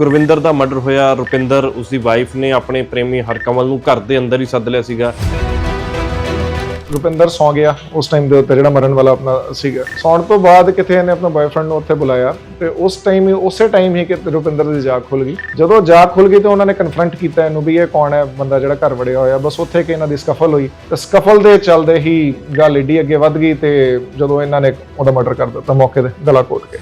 ਗੁਰਵਿੰਦਰ ਦਾ murder ਹੋਇਆ। ਰੁਪਿੰਦਰ ਉਸ ਦੀ wife ਨੇ ਆਪਣੇ ਪ੍ਰੇਮੀ ਹਰਕਮਲ ਨੂੰ ਘਰ ਦੇ ਅੰਦਰ ਹੀ ਸੱਦ ਲਿਆ ਸੀਗਾ। ਰੁਪਿੰਦਰ ਸੌ ਗਿਆ ਉਸ ਟਾਈਮ ਦੇ ਉੱਤੇ, ਜਿਹੜਾ ਮਰਨ ਵਾਲਾ ਆਪਣਾ ਸੀਗਾ। ਸੌਣ ਤੋਂ ਬਾਅਦ ਕਿਥੇ ਇਹਨੇ ਆਪਣਾ ਬॉयਫ੍ਰੈਂਡ ਨੂੰ ਉੱਥੇ ਬੁਲਾਇਆ ਤੇ ਉਸ ਟਾਈਮ ਹੀ, ਉਸੇ ਟਾਈਮ ਹੀ ਕਿ ਰੁਪਿੰਦਰ ਦੀ ਜਾਗ ਖੁੱਲ ਗਈ। ਜਦੋਂ ਜਾਗ ਖੁੱਲ ਗਈ ਤਾਂ ਉਹਨਾਂ ਨੇ ਕਨਫਰੰਟ ਕੀਤਾ ਇਹਨੂੰ ਵੀ ਇਹ ਕੌਣ ਹੈ, ਬੰਦਾ ਜਿਹੜਾ ਘਰ ਵੜਿਆ ਹੋਇਆ। ਬਸ ਉੱਥੇ ਕਿ ਇਹਨਾਂ ਦੀ ਸਕਫਲ ਹੋਈ ਤੇ ਸਕਫਲ ਦੇ ਚੱਲਦੇ ਹੀ ਗੱਲ ਏਡੀ ਅੱਗੇ ਵੱਧ ਗਈ ਤੇ ਜਦੋਂ ਇਹਨਾਂ ਨੇ ਉਹਦਾ ਮਰਡਰ ਕਰ ਦਿੱਤਾ ਮੌਕੇ ਤੇ ਗਲਾ ਕੋਟ ਕੇ।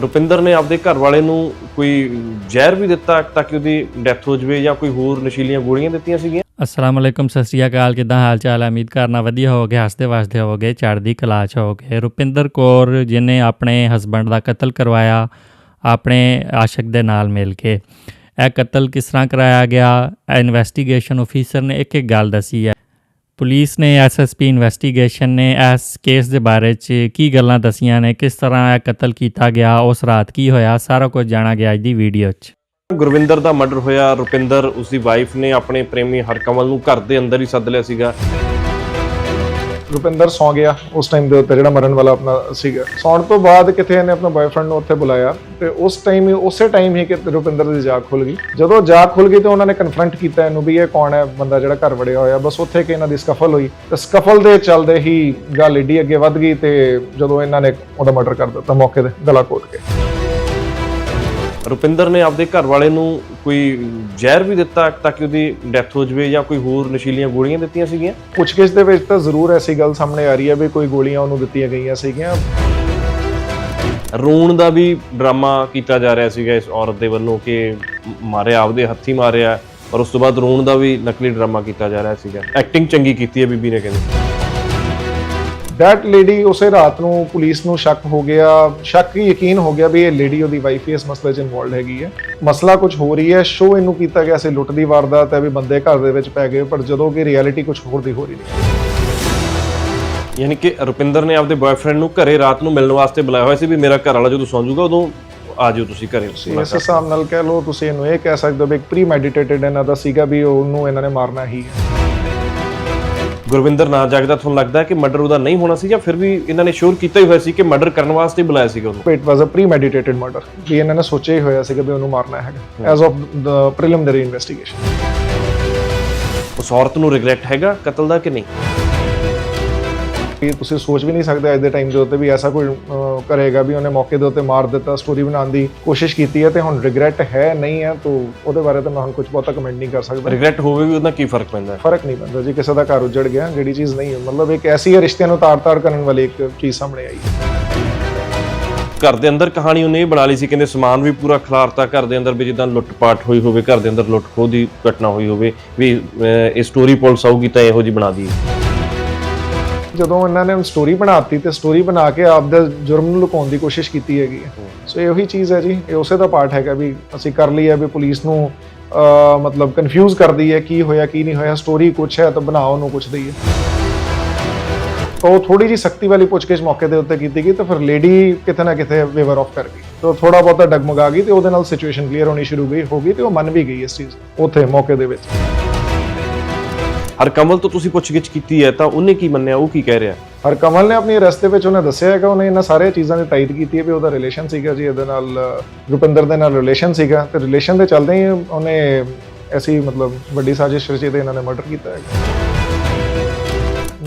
ਰੁਪਿੰਦਰ ਨੇ ਆਪਦੇ ਘਰ ਵਾਲੇ ਨੂੰ ਕੋਈ ਜ਼ਹਿਰ ਵੀ ਦਿੱਤਾ ਤਾਂ ਕਿ ਉਹਦੀ ਡੈਥ ਹੋ ਜਾਵੇ ਜਾਂ ਕੋਈ ਹੋਰ ਨਸ਼ੀਲੀਆਂ ਗੋਲੀਆਂ ਦਿੱਤੀਆਂ ਸੀਗੀਆਂ? ਅਸਲਾਮ ਅਲੈਕਮ, ਸਤਿ ਸ਼੍ਰੀ ਅਕਾਲ। ਕਿਦਾਂ ਹਾਲ ਚਾਲ ਹੈ? ਉਮੀਦ ਕਰਨਾ ਵਧੀਆ ਹੋਵੋਗੇ, ਹੱਸਦੇ ਵਸਦੇ ਹੋਵੋਗੇ, ਚੜ੍ਹਦੀ ਕਲਾ ਚ ਹੋਵੋਗੇ। ਰੁਪਿੰਦਰ ਕੌਰ ਜਿਨੇ ਆਪਣੇ ਹਸਬੰਡ ਦਾ ਕਤਲ ਕਰਵਾਇਆ, ਆਪਣੇ ਆਸ਼ਿਕ ਦੇ ਨਾਲ ਮਿਲ ਕੇ। ਇਹ ਕਤਲ ਕਿਸ ਤਰ੍ਹਾਂ ਕਰਾਇਆ ਗਿਆ? ਇਨਵੈਸਟੀਗੇਸ਼ਨ ਅਫੀਸਰ ਨੇ ਇੱਕ ਇੱਕ ਗੱਲ ਦੱਸੀ ਹੈ। ਪੁਲਿਸ ਨੇ ਐਸਐਸਪੀ ਇਨਵੈਸਟੀਗੇਸ਼ਨ ਨੇ ਇਸ ਕੇਸ ਦੇ ਬਾਰੇ ਚ ਕੀ ਗੱਲਾਂ ਦਸੀਆਂ ਨੇ, ਕਿਸ ਤਰ੍ਹਾਂ ਇਹ ਕਤਲ ਕੀਤਾ ਗਿਆ, ਉਸ ਰਾਤ ਕੀ ਹੋਇਆ, ਸਾਰਾ ਕੁਝ ਜਾਣਾ ਗਿਆ ਅੱਜ ਦੀ ਵੀਡੀਓ 'ਚ। ਗੁਰਵਿੰਦਰ ਦਾ ਮਰਡਰ ਹੋਇਆ, ਰੁਪਿੰਦਰ ਉਸ ਦੀ ਵਾਈਫ ਨੇ ਆਪਣੇ ਪ੍ਰੇਮੀ ਹਰਕਮਲ ਨੂੰ ਘਰ ਦੇ ਅੰਦਰ ਹੀ ਸੱਦ ਲਿਆ ਸੀਗਾ। ਰੁਪਿੰਦਰ ਸੌ ਗਿਆ ਉਸ ਟਾਈਮ ਦੇ ਉੱਤੇ, ਜਿਹੜਾ ਮਰਨ ਵਾਲਾ ਆਪਣਾ ਸੀਗਾ। ਸੌਣ ਤੋਂ ਬਾਅਦ ਕਿਥੇ ਇਹਨੇ ਆਪਣਾ ਬॉयਫ੍ਰੈਂਡ ਨੂੰ ਉੱਥੇ ਬੁਲਾਇਆ ਤੇ ਉਸ ਟਾਈਮ ਹੀ, ਉਸੇ ਟਾਈਮ ਹੀ ਕਿ ਰੁਪਿੰਦਰ ਦੀ ਜਾਗ ਖੁੱਲ ਗਈ। ਜਦੋਂ ਜਾਗ ਖੁੱਲ ਗਈ ਤੇ ਉਹਨਾਂ ਨੇ ਕਨਫਰੰਟ ਕੀਤਾ ਇਹਨੂੰ ਵੀ ਇਹ ਕੌਣ ਹੈ, ਬੰਦਾ ਜਿਹੜਾ ਘਰ ਵੜਿਆ ਹੋਇਆ। ਬਸ ਉੱਥੇ ਕਿ ਇਹਨਾਂ ਦੀ ਸਕਫਲ ਹੋਈ। ਤੇ ਸਕਫਲ ਦੇ ਚੱਲਦੇ ਹੀ ਗੱਲ ਏਡੀ ਅੱਗੇ ਵੱਧ ਗਈ ਤੇ ਜਦੋਂ ਇਹਨਾਂ ਨੇ ਉਹਦਾ ਮਰਡਰ ਕਰ ਦਿੱਤਾ ਮੌਕੇ ਤੇ, ਗਲਾ ਘੋਟ ਕੇ। ਰੁਪਿੰਦਰ ਨੇ ਆਪਦੇ ਘਰ ਵਾਲੇ ਨੂੰ ਕੋਈ ਜ਼ਹਿਰ ਵੀ ਦਿੱਤਾ ਤਾਂ ਕਿ ਉਹਦੀ ਡੈਥ ਹੋ ਜਾਵੇ ਜਾਂ ਕੋਈ ਹੋਰ ਨਸ਼ੀਲੀਆਂ ਗੋਲੀਆਂ ਦਿੱਤੀਆਂ ਸੀਗੀਆਂ? ਪੁੱਛਗਿੱਛ ਦੇ ਵਿੱਚ ਤਾਂ ਜ਼ਰੂਰ ਐਸੀ ਗੱਲ ਸਾਹਮਣੇ ਆ ਰਹੀ ਹੈ ਵੀ ਕੋਈ ਗੋਲੀਆਂ ਉਹਨੂੰ ਦਿੱਤੀਆਂ ਗਈਆਂ ਸੀਗੀਆਂ। ਰੋਣ ਦਾ ਵੀ ਡਰਾਮਾ ਕੀਤਾ ਜਾ ਰਿਹਾ ਸੀਗਾ ਇਸ ਔਰਤ ਦੇ ਵੱਲੋਂ ਕਿ ਮਾਰਿਆ ਆਪਦੇ ਹੱਥੀ ਮਾਰਿਆ ਔਰ ਉਸ ਤੋਂ ਬਾਅਦ ਰੋਣ ਦਾ ਵੀ ਨਕਲੀ ਡਰਾਮਾ ਕੀਤਾ ਜਾ ਰਿਹਾ ਸੀਗਾ। ਐਕਟਿੰਗ ਚੰਗੀ ਕੀਤੀ ਹੈ ਬੀਬੀ ਨੇ ਕਹਿੰਦੇ। ਦੈਟ ਲੇਡੀ ਉਸੇ ਰਾਤ ਨੂੰ ਪੁਲਿਸ ਨੂੰ ਸ਼ੱਕ ਹੋ ਗਿਆ। ਸ਼ੱਕ ਹੀ ਯਕੀਨ ਹੋ ਗਿਆ ਵੀ ਇਹ ਲੇਡੀ ਉਹਦੀ ਵਾਈਫ ਇਸ ਮਸਲੇ 'ਚ ਇਨਵੋਲਡ ਹੈਗੀ ਹੈ। ਮਸਲਾ ਕੁਝ ਹੋ ਰਹੀ ਹੈ ਸ਼ੋ ਇਹਨੂੰ ਕੀਤਾ ਗਿਆ ਸੀ ਲੁੱਟ ਦੀ ਵਾਰਦਾਤ ਹੈ ਵੀ ਬੰਦੇ ਘਰ ਦੇ ਵਿੱਚ ਪੈ ਗਏ ਪਰ ਜਦੋਂ ਕਿ ਰਿਐਲਿਟੀ ਕੁਝ ਹੋਰ ਦੀ ਹੋ ਰਹੀ ਨਹੀਂ ਯਾਨੀ ਕਿ ਰੁਪਿੰਦਰ ਨੇ ਆਪਦੇ ਬॉयਫ੍ਰੈਂਡ ਨੂੰ ਘਰੇ ਰਾਤ ਨੂੰ ਮਿਲਣ ਵਾਸਤੇ ਬੁਲਾਇਆ ਹੋਇਆ ਸੀ ਵੀ ਮੇਰਾ ਘਰ ਵਾਲਾ ਜਦੋਂ ਸੌਂ ਜਾਊਗਾ ਉਦੋਂ ਆ ਜਿਓ ਤੁਸੀਂ ਘਰੇ। ਇਸ ਹਿਸਾਬ ਨਾਲ ਕਹਿ ਲਓ ਤੁਸੀਂ ਇਹਨੂੰ ਇਹ ਕਹਿ ਸਕਦੇ ਹੋ ਵੀ ਇੱਕ ਪ੍ਰੀ ਮੈਡੀਟੇਟਡ ਇਹਨਾਂ ਦਾ ਸੀਗਾ ਵੀ ਉਹਨੂੰ ਇਹਨਾਂ ਨੇ ਮਾਰਨਾ ਹੀ ਹੈ। ਗੁਰਵਿੰਦਰ ਨਾ ਜਾਗਦਾ ਤੁਹਾਨੂੰ ਲੱਗਦਾ ਕਿ ਮਰਡਰ ਉਹਦਾ ਨਹੀਂ ਹੋਣਾ ਸੀ ਜਾਂ ਫਿਰ ਵੀ ਇਹਨਾਂ ਨੇ ਸ਼ੋਰ ਕੀਤਾ ਹੀ ਹੋਇਆ ਸੀ ਕਿ ਮਰਡਰ ਕਰਨ ਵਾਸਤੇ ਬੁਲਾਇਆ ਸੀਗਾ ਉਹਨੂੰ? It was a premeditated murder ਵੀ ਇਹਨਾਂ ਨੇ ਸੋਚਿਆ ਹੀ ਹੋਇਆ ਸੀਗਾ ਵੀ ਉਹਨੂੰ ਮਾਰਨਾ ਹੈਗਾ as of the preliminary investigation ਉਸ ਔਰਤ ਨੂੰ ਰਿਗਰੈਟ ਹੈਗਾ ਕਤਲ ਦਾ ਕਿ ਨਹੀਂ? ਕਿ ਤੁਸੀਂ ਸੋਚ ਵੀ ਨਹੀਂ ਸਕਦੇ ਅੱਜ ਦੇ ਟਾਈਮ ਦੇ ਉੱਤੇ ਵੀ ਐਸਾ ਕੋਈ ਕਰੇਗਾ ਵੀ ਉਹਨੇ ਮੌਕੇ ਦੇ ਉੱਤੇ ਮਾਰ ਦਿੱਤਾ ਸਟੋਰੀ ਬਣਾਉਣ ਦੀ ਕੋਸ਼ਿਸ਼ ਕੀਤੀ ਹੈ ਤੇ ਹੁਣ ਰਿਗਰੈਟ ਹੈ ਨਹੀਂ ਹੈ ਤਾਂ ਉਹਦੇ ਬਾਰੇ ਤਾਂ ਮੈਂ ਹੁਣ ਕੁਝ ਬਹੁਤਾ ਕਮੈਂਟ ਨਹੀਂ ਕਰ ਸਕਦਾ। ਰਿਗਰੈਟ ਹੋਵੇ ਵੀ ਉਹਦਾ ਕੀ ਫ਼ਰਕ ਪੈਂਦਾ? ਫ਼ਰਕ ਨਹੀਂ ਪੈਂਦਾ ਜੀ ਕਿਸੇ ਦਾ ਘਰ ਉਜੜ ਗਿਆ ਜਿਹੜੀ ਚੀਜ਼ ਨਹੀਂ ਹੈ। ਮਤਲਬ ਇੱਕ ਐਸੀ ਹੈ ਰਿਸ਼ਤਿਆਂ ਨੂੰ ਤਾਰ-ਤਾਰ ਕਰਨ ਵਾਲੀ ਇੱਕ ਚੀਜ਼ ਸਾਹਮਣੇ ਆਈ ਘਰ ਦੇ ਅੰਦਰ ਕਹਾਣੀ ਉਹਨੇ ਇਹ ਬਣਾ ਲਈ ਸੀ ਕਹਿੰਦੇ ਸਮਾਨ ਵੀ ਪੂਰਾ ਖਿਲਾਰਤਾ ਘਰ ਦੇ ਅੰਦਰ ਵੀ ਜਿੱਦਾਂ ਲੁੱਟ-ਪਾਟ ਹੋਈ ਹੋਵੇ ਘਰ ਦੇ ਅੰਦਰ ਲੁੱਟ-ਖੋਹ ਦੀ ਘਟਨਾ ਹੋਈ ਹੋਵੇ ਵੀ ਇਹ ਸਟੋਰੀ ਪੁਲਿਸ ਆਊਗੀ ਤਾਂ ਇਹੋ ਜੀ ਬਣਾ ਦੀ ਜਦੋਂ ਇਹਨਾਂ ਨੇ ਸਟੋਰੀ ਬਣਾਤੀ ਤੇ ਸਟੋਰੀ ਬਣਾ ਕੇ ਆਪ ਦੇ ਜੁਰਮ ਨੂੰ ਲੁਕਾਉਣ ਦੀ ਕੋਸ਼ਿਸ਼ ਕੀਤੀ ਹੈਗੀ ਹੈ। ਸੋ ਇਹੋ ਹੀ ਚੀਜ਼ ਹੈ ਜੀ। ਇਹ ਉਸੇ ਦਾ ਪਾਰਟ ਹੈਗਾ ਵੀ ਅਸੀਂ ਕਰ ਲਈ ਹੈ ਵੀ ਪੁਲਿਸ ਨੂੰ ਮਤਲਬ ਕਨਫਿਊਜ਼ ਕਰਦੀ ਹੈ ਕੀ ਹੋਇਆ ਕੀ ਨਹੀਂ ਹੋਇਆ ਸਟੋਰੀ ਕੁਛ ਹੈ ਤਾਂ ਬਣਾਓ ਉਹਨੂੰ ਕੁਛ ਦਈਏ ਉਹ ਥੋੜੀ ਜੀ ਸਖਤੀ ਵਾਲੀ ਪੁੱਛਗਿੱਛ ਮੌਕੇ ਦੇ ਉੱਤੇ ਕੀਤੀ ਗਈ ਤਾਂ ਫਿਰ ਲੇਡੀ ਕਿਤੇ ਨਾ ਕਿਤੇ ਵੇਵਰ ਆਫ ਕਰ ਗਈ। ਤਾਂ ਥੋੜਾ ਬਹੁਤਾ ਡਗਮਗਾ ਗਈ ਤੇ ਉਹਦੇ ਨਾਲ ਸਿਚੁਏਸ਼ਨ ਕਲੀਅਰ ਹੋਣੀ ਸ਼ੁਰੂ ਗਈ ਹੋ ਗਈ ਤੇ ਉਹ ਮੰਨ ਵੀ ਗਈ ਇਸ ਚੀਜ਼ ਉੱਥੇ ਮੌਕੇ ਦੇ ਵਿੱਚ। ਹਰ ਕਮਲ ਤੋਂ ਤੁਸੀਂ ਪੁੱਛਗਿੱਛ ਕੀਤੀ ਹੈ ਤਾਂ ਉਹਨੇ ਕੀ ਮੰਨਿਆ ਉਹ ਕੀ ਕਹਿ ਰਿਹਾ? ਹਰ ਕਮਲ ਨੇ ਆਪਣੀ ਰਸਤੇ ਵਿੱਚ ਉਹਨੇ ਦੱਸਿਆ ਹੈਗਾ ਉਹਨੇ ਇਹਨਾਂ ਸਾਰੇ ਚੀਜ਼ਾਂ ਦੀ ਤਾਇਦ ਕੀਤੀ ਹੈ ਵੀ ਉਹਦਾ ਰਿਲੇਸ਼ਨ ਸੀਗਾ ਜੀ ਇਹਦੇ ਨਾਲ ਰੁਪਿੰਦਰ ਦੇ ਨਾਲ ਰਿਲੇਸ਼ਨ ਸੀਗਾ ਤੇ ਰਿਲੇਸ਼ਨ ਦੇ ਚੱਲਦੇ ਹੀ ਉਹਨੇ ਐਸੀ ਮਤਲਬ ਵੱਡੀ ਸਾਜ਼ਿਸ਼ ਰਚੀ ਤੇ ਇਹਨਾਂ ਨੇ ਮਰਡਰ ਕੀਤਾ ਹੈ